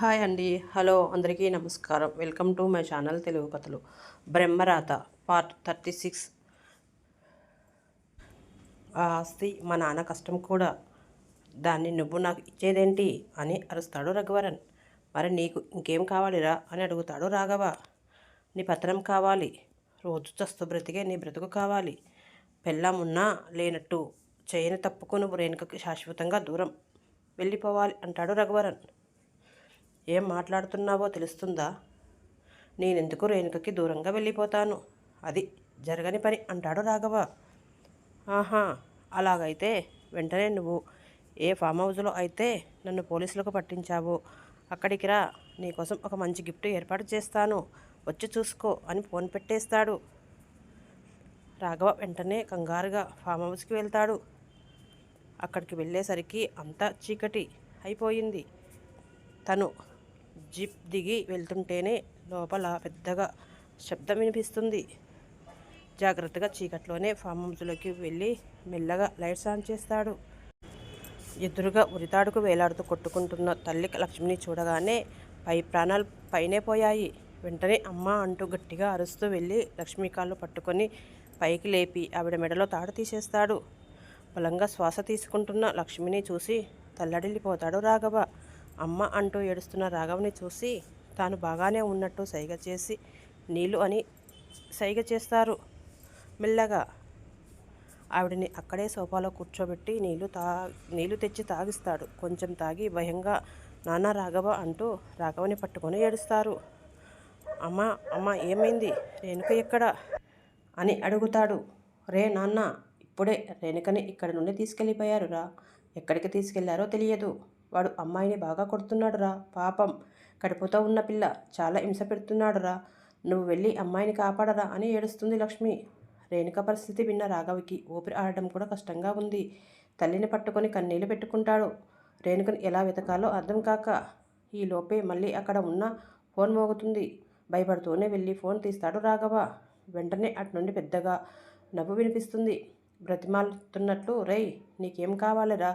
Hi అండి. Hello అందరికీ నమస్కారం. Welcome to my channel Telugu కథలు. Brahmaratha part thirty six. ఆ ఆస్తి మా నాన్న కష్టం కూడా. దాన్ని నువ్వు నాకు ఇచ్చేదేంటి అని అరుస్తాడు రఘువరన్. మరి నీకు ఇంకేం కావాలిరా అని అడుగుతాడు రాఘవ. నీ పత్రం కావాలి. రోజు చస్తు బ్రతికే నీ బ్రతుకు కావాలి. పెళ్ళమున్నా లేనట్టు చేయని తప్పుకు నువ్వు రేణుకకి శాశ్వతంగా దూరం. వెళ్ళిపోవాలి అంటాడు రఘువరన్. ఏం మాట్లాడుతున్నావో తెలుస్తుందా? నేనెందుకు రేణుకకి దూరంగా వెళ్ళిపోతాను? అది జరగని పని అంటాడు రాఘవ. ఆహా అలాగైతే వెంటనే నువ్వు ఏ ఫామ్ హౌస్లో అయితే నన్ను పోలీసులకు పట్టించావు అక్కడికి రా. నీకోసం ఒక మంచి గిఫ్ట్ ఏర్పాటు చేస్తాను. వచ్చి చూసుకో అని ఫోన్ పెట్టేస్తాడు. రాఘవ వెంటనే కంగారుగా ఫామ్ హౌస్కి వెళ్తాడు. అక్కడికి వెళ్ళేసరికి అంతా చీకటి అయిపోయింది. తను జీప్ దిగి వెళ్తుంటేనే లోపల పెద్దగా శబ్దం వినిపిస్తుంది. జాగ్రత్తగా చీకట్లోనే ఫామ్ హౌస్లోకి వెళ్ళి మెల్లగా లైట్స్ ఆన్ చేస్తాడు. ఎదురుగా ఉరితాడుకు వేలాడుతూ కొట్టుకుంటున్న తల్లి లక్ష్మిని చూడగానే పై ప్రాణాలు పైనే పోయాయి. వెంటనే అమ్మ అంటూ గట్టిగా అరుస్తూ వెళ్ళి లక్ష్మి కాళ్ళు పట్టుకొని పైకి లేపి ఆవిడ మెడలో తాడు తీసేస్తాడు. బలంగా శ్వాస తీసుకుంటున్న లక్ష్మిని చూసి తల్లడిల్లిపోతాడు రాఘవ. అమ్మ అంటూ ఏడుస్తున్న రాఘవని చూసి తాను బాగానే ఉన్నట్టు సైగ చేసి నీళ్ళు అని సైగ చేస్తారు. మెల్లగా ఆవిడని అక్కడే సోఫాలో కూర్చోబెట్టి నీళ్ళు తా నీళ్ళు తెచ్చి తాగిస్తాడు. కొంచెం తాగి భయంగా నాన్న రాఘవ అంటూ రాఘవని పట్టుకొని ఏడుస్తారు. అమ్మ అమ్మ ఏమైంది? రేణుక ఎక్కడ? అని అడుగుతాడు. రే నాన్న ఇప్పుడే రేణుకని ఇక్కడి నుండి తీసుకెళ్ళిపోయారు రా ఎక్కడికి తీసుకెళ్ళారో తెలియదు. వాడు అమ్మాయిని బాగా కొడుతున్నాడురా పాపం. కడుపుతో ఉన్న పిల్ల చాలా హింస పెడుతున్నాడురా. నువ్వు వెళ్ళి అమ్మాయిని కాపాడరా అని ఏడుస్తుంది లక్ష్మి. రేణుక పరిస్థితి విన్న రాఘవికి ఊపిరి ఆడడం కూడా కష్టంగా ఉంది. తల్లిని పట్టుకొని కన్నీళ్ళు పెట్టుకుంటాడు. రేణుకను ఎలా వెతకాలో అర్థం కాక ఈ లోపే మళ్ళీ అక్కడ ఉన్న ఫోన్ మోగుతుంది. భయపడుతూనే వెళ్ళి ఫోన్ తీస్తాడు రాఘవ. వెంటనే అటు నుండి పెద్దగా నవ్వు వినిపిస్తుంది. బ్రతిమాలుతున్నట్లు రేయ్ నీకేం కావాలిరా?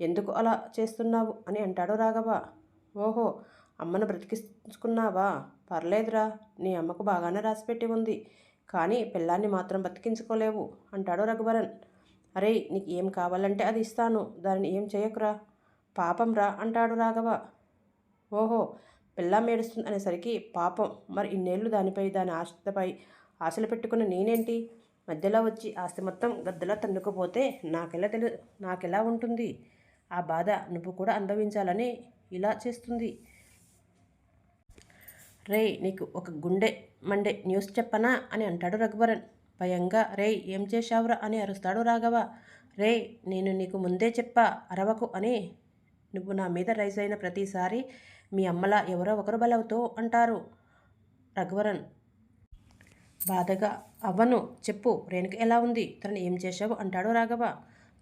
ఎందుకు అలా చేస్తున్నావు అని అంటాడు రాఘవ. ఓహో అమ్మను బ్రతికించుకున్నావా? పర్లేదురా నీ అమ్మకు బాగానే రాసిపెట్టి ఉంది. కానీ పిల్లాన్ని మాత్రం బతికించుకోలేవు అంటాడు రఘువరన్. అరే నీకు ఏం కావాలంటే అది ఇస్తాను. దానిని ఏం చేయకురా? పాపం రా అంటాడు రాఘవ. ఓహో పిల్ల మేడుస్తుంది అనేసరికి పాపం. మరి ఇన్నేళ్ళు దానిపై దాని ఆస్తిపై ఆశలు పెట్టుకున్న నేనేంటి? మధ్యలో వచ్చి ఆస్తి మొత్తం గద్దలా తన్నుకుపోతే నాకెలా తెలు నాకెలా ఉంటుంది? ఆ బాధ నువ్వు కూడా అనుభవించాలని ఇలా చేస్తుంది. రే నీకు ఒక గుండె మండే న్యూస్ చెప్పనా అని అంటాడు రఘువరన్. భయంగా రే ఏం చేశావురా అని అరుస్తాడు రాఘవ. రే నేను నీకు ముందే చెప్పా అరవకు అని. నువ్వు నా మీద రైజ్ అయిన ప్రతిసారి మీ అమ్మలా ఎవరో ఒకరు బలవుతూ అంటారు రఘువరన్. బాధగా అవ్వను చెప్పు రేణుక ఎలా ఉంది? తనని ఏం చేశావు? అంటాడు రాఘవ.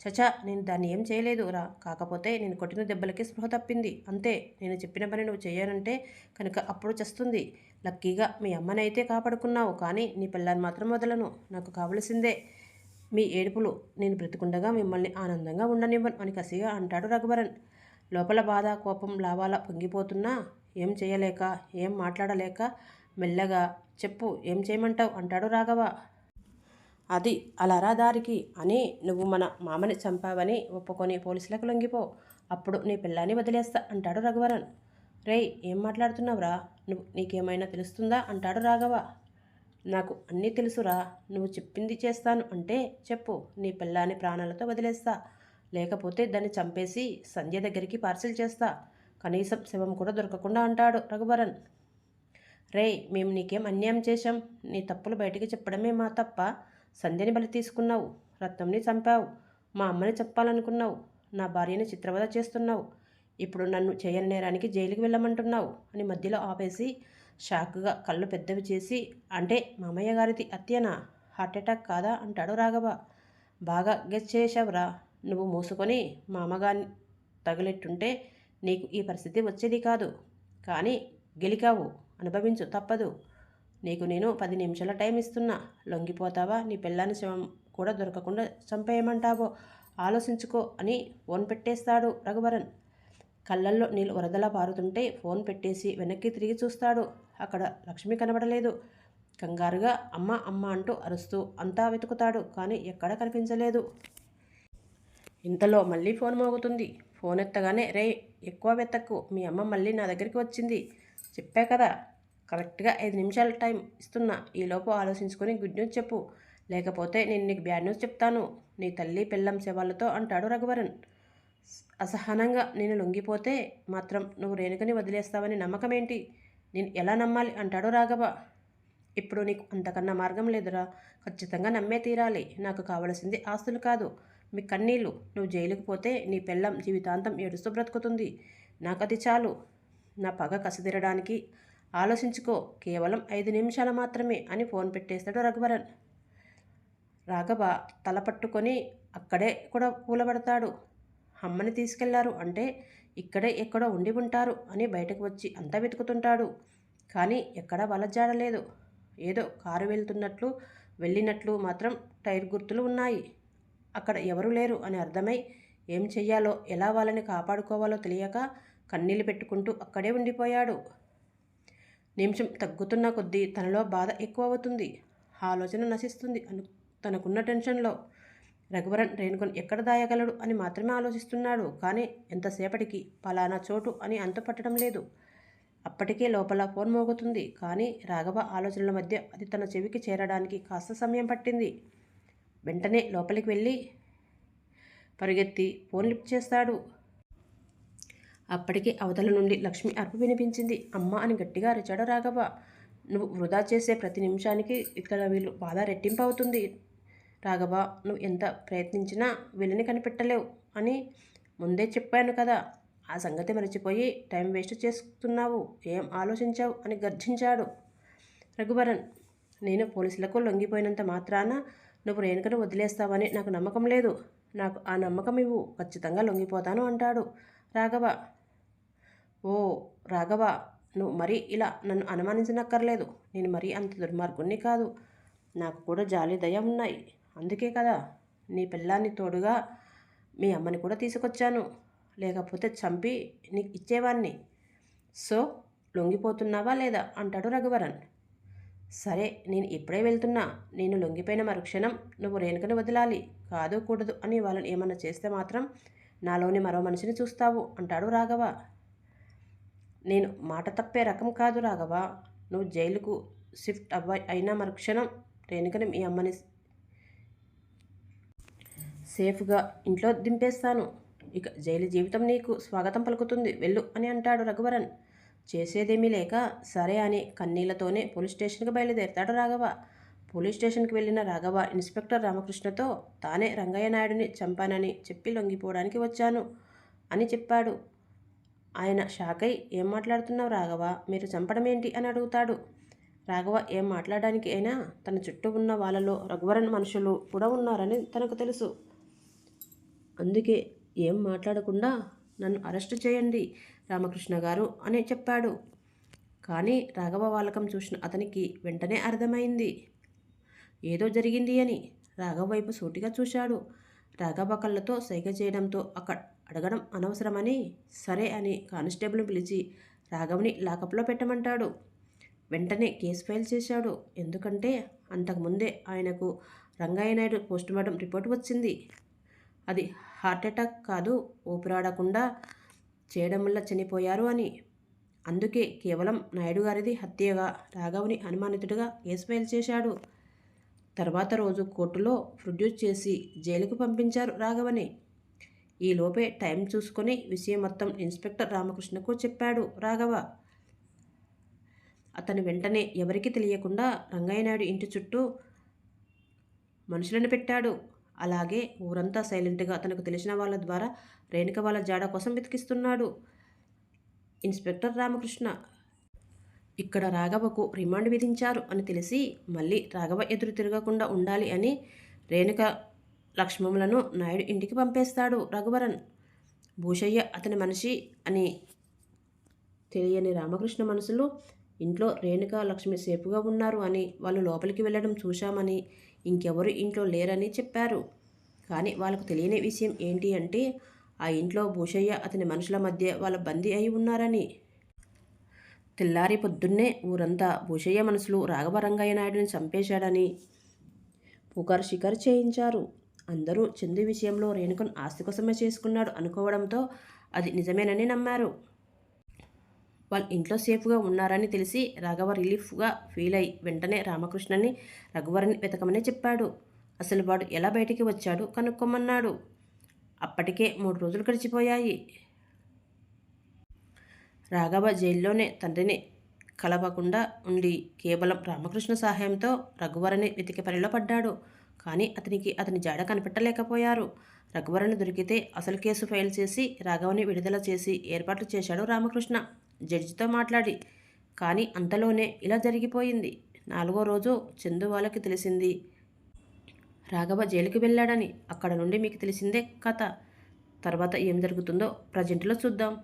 చచా నేను దాన్ని ఏం చేయలేదు. రా. కాకపోతే నేను కొట్టిన దెబ్బలకి స్పృహ తప్పింది. అంతే. నేను చెప్పిన పని నువ్వు చేయనంటే కనుక అప్పుడు చస్తుంది. లక్కీగా మీ అమ్మనైతే కాపాడుకున్నావు. కానీ నీ పిల్లని మాత్రం వదలను. నాకు కావలసిందే. మీ ఏడుపులు. నేను బ్రతికుండగా మిమ్మల్ని ఆనందంగా ఉండనివ్వను అని కసిగా అంటాడు రఘువరన్ లోపల బాధ కోపం లావాల పొంగిపోతున్నా ఏం చేయలేక ఏం మాట్లాడలేక మెల్లగా చెప్పు ఏం చేయమంటావు? అంటాడు రాఘవ. అది అలారా దారికి అని నువ్వు మన మామని చంపావని ఒప్పుకొని పోలీసులకు లొంగిపో. అప్పుడు నీ పిల్లాన్ని వదిలేస్తా అంటాడు రఘువరన్. రేయ్ ఏం మాట్లాడుతున్నావురా? నువ్వు నీకేమైనా తెలుస్తుందా? అంటాడు రాఘవ. నాకు అన్నీ తెలుసురా. నువ్వు చెప్పింది చేస్తాను అంటే చెప్పు. నీ పిల్లాని ప్రాణాలతో వదిలేస్తా. లేకపోతే దాన్ని చంపేసి సంధ్య దగ్గరికి పార్సిల్ చేస్తా. కనీసం శవం కూడా దొరకకుండా అంటాడు రఘువరన్. రే మేము నీకేం అన్యాయం చేశాం. నీ తప్పులు బయటికి చెప్పడమే మా తప్ప. సంధ్యని బలి తీసుకున్నావు రత్నంని చంపావు మా అమ్మని చెప్పాలనుకున్నావు నా భార్యని చిత్రవద చేస్తున్నావు ఇప్పుడు నన్ను చేయని నేరానికి జైలుకి వెళ్ళమంటున్నావు అని మధ్యలో ఆపేసి షాక్గా కళ్ళు పెద్దవి చేసి అంటే మామయ్య గారిది అత్యనా హార్ట్ అటాక్ కాదా? అంటాడు రాఘవ. బాగా గెస్ చేసావురా నువ్వు మూసుకొని మా అమ్మగారిని తగిలెట్టుంటే నీకు ఈ పరిస్థితి వచ్చేది కాదు. కానీ గెలికావు అనుభవించు తప్పదు. నీకు నేను పది నిమిషాల టైం ఇస్తున్నా. లొంగిపోతావా? నీ పిల్లాని శవం కూడా దొరకకుండా చంపేయమంటావో? ఆలోచించుకో అని ఫోన్ పెట్టేస్తాడు రఘువరన్. కళ్ళల్లో నీళ్ళు వరదలా పారుతుంటే ఫోన్ పెట్టేసి వెనక్కి తిరిగి చూస్తాడు. అక్కడ లక్ష్మి కనబడలేదు. కంగారుగా అమ్మ అమ్మ అంటూ అరుస్తూ అంతా వెతుకుతాడు కానీ ఎక్కడా కనిపించలేదు. ఇంతలో మళ్ళీ ఫోన్ మోగుతుంది. ఫోన్ ఎత్తగానే రే ఎక్కువ వెతక్కు. మీ అమ్మ మళ్ళీ నా దగ్గరికి వచ్చింది. చెప్పా కదా కరెక్ట్గా ఐదు నిమిషాల టైం ఇస్తున్నా. ఈలోపు ఆలోచించుకొని గుడ్ న్యూస్ చెప్పు. లేకపోతే నేను నీకు బ్యాడ్ న్యూస్ చెప్తాను. నీ తల్లి పిల్లం శవాలతో అంటాడు రఘువరన్. అసహనంగా నేను లొంగిపోతే మాత్రం నువ్వు రేణుకని వదిలేస్తావని నమ్మకం ఏంటి నేను ఎలా నమ్మాలి? అంటాడు రాఘవ. ఇప్పుడు నీకు అంతకన్నా మార్గం లేదురా. ఖచ్చితంగా నమ్మే తీరాలి. నాకు కావలసింది ఆస్తులు కాదు. మీ కన్నీళ్ళు. నువ్వు జైలుకు పోతే నీ పెళ్ళం జీవితాంతం ఏడుస్తూ బ్రతుకుతుంది. నాకు అది చాలు. నా పగ కసిదిరడానికి ఆలోచించుకో కేవలం ఐదు నిమిషాలు మాత్రమే అని ఫోన్ పెట్టేస్తాడు రఘువరన్. రాఘవ తల పట్టుకొని అక్కడే కూడా కూలబడతాడు. అమ్మని తీసుకెళ్ళారు అంటే ఇక్కడే ఎక్కడో ఉండి ఉంటారు అని బయటకు వచ్చి అంతా వెతుకుతుంటాడు. కానీ ఎక్కడా వాళ్ళ జాడలేదు ఏదో కారు వెళ్తున్నట్లు వెళ్ళినట్లు మాత్రం టైర్ గుర్తులు ఉన్నాయి. అక్కడ ఎవరు లేరు అని అర్థమై ఏం చెయ్యాలో ఎలా వాళ్ళని కాపాడుకోవాలో తెలియక కన్నీళ్ళు పెట్టుకుంటూ అక్కడే ఉండిపోయాడు. నిమిషం తగ్గుతున్న కొద్దీ తనలో బాధ ఎక్కువ అవుతుంది ఆలోచన నశిస్తుంది అను తనకున్న టెన్షన్లో. రఘువరన్ రేణుకను ఎక్కడ దాయగలడు అని మాత్రమే ఆలోచిస్తున్నాడు. కానీ ఎంతసేపటికి పలానా చోటు అని అంతుపట్టడం లేదు. అప్పటికే లోపల ఫోన్ మోగుతుంది. కానీ రాఘవ ఆలోచనల మధ్య అది తన చెవికి చేరడానికి కాస్త సమయం పట్టింది. వెంటనే లోపలికి వెళ్ళి పరిగెత్తి ఫోన్ లిఫ్ట్ చేస్తాడు. అప్పటికే అవతల నుండి లక్ష్మి అరుపు వినిపించింది. అమ్మ అని గట్టిగా అరిచాడు రాఘవ. నువ్వు వృధా చేసే ప్రతి నిమిషానికి ఇక్కడ వీళ్ళు బాధ రెట్టింపు అవుతుంది రాఘవ నువ్వు ఎంత ప్రయత్నించినా వీళ్ళని కనిపెట్టలేవు అని ముందే చెప్పాను కదా. ఆ సంగతి మరిచిపోయి టైం వేస్ట్ చేస్తున్నావు. ఏం ఆలోచించావు అని గర్జించాడు రఘువరన్. నేను పోలీసులకు లొంగిపోయినంత మాత్రాన నువ్వు రేణుకను వదిలేస్తావని నాకు నమ్మకం లేదు. నాకు ఆ నమ్మకం ఇవ్వు. ఖచ్చితంగా లొంగిపోతాను అంటాడు రాఘవ. ఓ రాఘవ నువ్వు మరీ ఇలా నన్ను అనుమానించనక్కర్లేదు. నేను మరీ అంత దుర్మార్గుణ్ణి కాదు. నాకు కూడా జాలి దయ ఉన్నాయి. అందుకే కదా నీ పిల్లాన్ని తోడుగా మీ అమ్మని కూడా తీసుకొచ్చాను. లేకపోతే చంపి నీకు ఇచ్చేవాణ్ణి. సో లొంగిపోతున్నావా లేదా? అంటాడు రఘువరన్. సరే నేను ఇప్పుడే వెళ్తున్నా. నేను లొంగిపోయిన మరుక్షణం నువ్వు రేణుకని వదలాలి. కాదు కూడదు అని వాళ్ళని ఏమన్నా చేస్తే మాత్రం నాలోని మరో మనిషిని చూస్తావు అంటాడు రాఘవ. నేను మాట తప్పే రకం కాదు రాఘవ. నువ్వు జైలుకు షిఫ్ట్ అవ్వ అయినా మరుక్షణం రేణుకని మీ అమ్మని సేఫ్గా ఇంట్లో దింపేస్తాను. ఇక జైలు జీవితం నీకు స్వాగతం పలుకుతుంది. వెళ్ళు అని అంటాడు రఘువరన్. చేసేదేమీ లేక సరే అని కన్నీళ్ళతోనే పోలీస్ స్టేషన్కి బయలుదేరతాడు రాఘవ. పోలీస్ స్టేషన్కి వెళ్ళిన రాఘవ ఇన్స్పెక్టర్ రామకృష్ణతో తానే రంగయ్య నాయుడిని చంపానని చెప్పి లొంగిపోవడానికి వచ్చాను అని చెప్పాడు. ఆయన షాక్ అయి ఏం మాట్లాడుతున్నావు రాఘవ? మీరు చంపడం ఏంటి? అని అడుగుతాడు. రాఘవ ఏం మాట్లాడడానికి అయినా తన చుట్టూ ఉన్న వాళ్ళలో రఘువరన్ మనుషులు కూడా ఉన్నారని తనకు తెలుసు. అందుకే ఏం మాట్లాడకుండా నన్ను అరెస్ట్ చేయండి రామకృష్ణ గారు అని చెప్పాడు. కానీ రాఘవ వాలకం చూసిన అతనికి వెంటనే అర్థమైంది. ఏదో జరిగింది అని రాఘవ వైపు సూటిగా చూశాడు. రాఘవ కళ్ళతో సైగ చేయడంతో అక్కడ అడగడం అనవసరమని సరే అని కానిస్టేబుల్ని పిలిచి రాఘవ్ని లాకప్లో పెట్టమంటాడు. వెంటనే కేసు ఫైల్ చేశాడు. ఎందుకంటే అంతకుముందే ఆయనకు రంగయ్య నాయుడు పోస్టుమార్టం రిపోర్ట్ వచ్చింది. అది హార్ట్అటాక్ కాదు ఊపిరాడకుండా చేయడం వల్ల చనిపోయారు అని. అందుకే కేవలం నాయుడు గారిది హత్యగా రాఘవ్ని అనుమానితుడిగా కేసు ఫైల్ చేశాడు. తర్వాత రోజు కోర్టులో ప్రొడ్యూస్ చేసి జైలుకు పంపించారు రాఘవని. ఈలోపే టైం చూసుకొని విషయం మొత్తం ఇన్స్పెక్టర్ రామకృష్ణకు చెప్పాడు. రాఘవ! అతను వెంటనే ఎవరికీ తెలియకుండా రంగయ్యనాయుడు ఇంటి చుట్టూ మనుషులను పెట్టాడు. అలాగే ఊరంతా సైలెంట్గా తనకు తెలిసిన వాళ్ళ ద్వారా రేణుక వాళ్ళ జాడ కోసం వెతికిస్తున్నాడు ఇన్స్పెక్టర్ రామకృష్ణ. ఇక్కడ రాఘవకు రిమాండ్ విధించారు అని తెలిసి మళ్ళీ రాఘవ ఎదురు తిరగకుండా ఉండాలి అని రేణుక లక్ష్మములను నాయుడు ఇంటికి పంపేస్తాడు రఘువరన్ భూషయ్య అతని మనిషి అని తెలియని రామకృష్ణ మనసులో ఇంట్లో రేణుక లక్ష్మి సేపుగా ఉన్నారు అని వాళ్ళు లోపలికి వెళ్ళడం చూశామని ఇంకెవరు ఇంట్లో లేరని చెప్పారు. కానీ వాళ్ళకు తెలియని విషయం ఏంటి అంటే ఆ ఇంట్లో భూషయ్య అతని మనుషుల మధ్య వాళ్ళ బందీ అయి ఉన్నారని. తెల్లారి పొద్దున్నే ఊరంతా భూషయ్య మనసులు రాఘవరంగయ్య నాయుడిని చంపేశాడని పుకారు షికారు చేయించారు. అందరూ చందు విషయంలో రేణుకను ఆస్తి కోసమే చేసుకున్నాడు అనుకోవడంతో అది నిజమేనని నమ్మారు. వాళ్ళు ఇంట్లో సేఫ్గా ఉన్నారని తెలిసి రాఘవ రిలీఫ్గా ఫీల్ అయి వెంటనే రామకృష్ణని రఘువరని వెతకమని చెప్పాడు. అసలు వాడు ఎలా బయటికి వచ్చాడు కనుక్కోమన్నాడు. అప్పటికే మూడు రోజులు గడిచిపోయాయి. రాఘవ జైల్లోనే తండ్రిని కలవకుండా ఉండి కేవలం రామకృష్ణ సహాయంతో రఘువరని వెతికే పనిలో పడ్డాడు. కానీ అతనికి అతని జాడ కనిపెట్టలేకపోయారు. రఘువరని దొరికితే అసలు కేసు ఫైల్ చేసి రాఘవని విడుదల చేసి ఏర్పాట్లు చేశాడు రామకృష్ణ. జడ్జితో మాట్లాడి కానీ అంతలోనే ఇలా జరిగిపోయింది. నాలుగో రోజు చందు వాళ్ళకి తెలిసింది రాఘవ జైలుకి వెళ్ళాడని. అక్కడ నుండి మీకు తెలిసిందే కథ. తర్వాత ఏం జరుగుతుందో ప్రజెంట్లో చూద్దాం.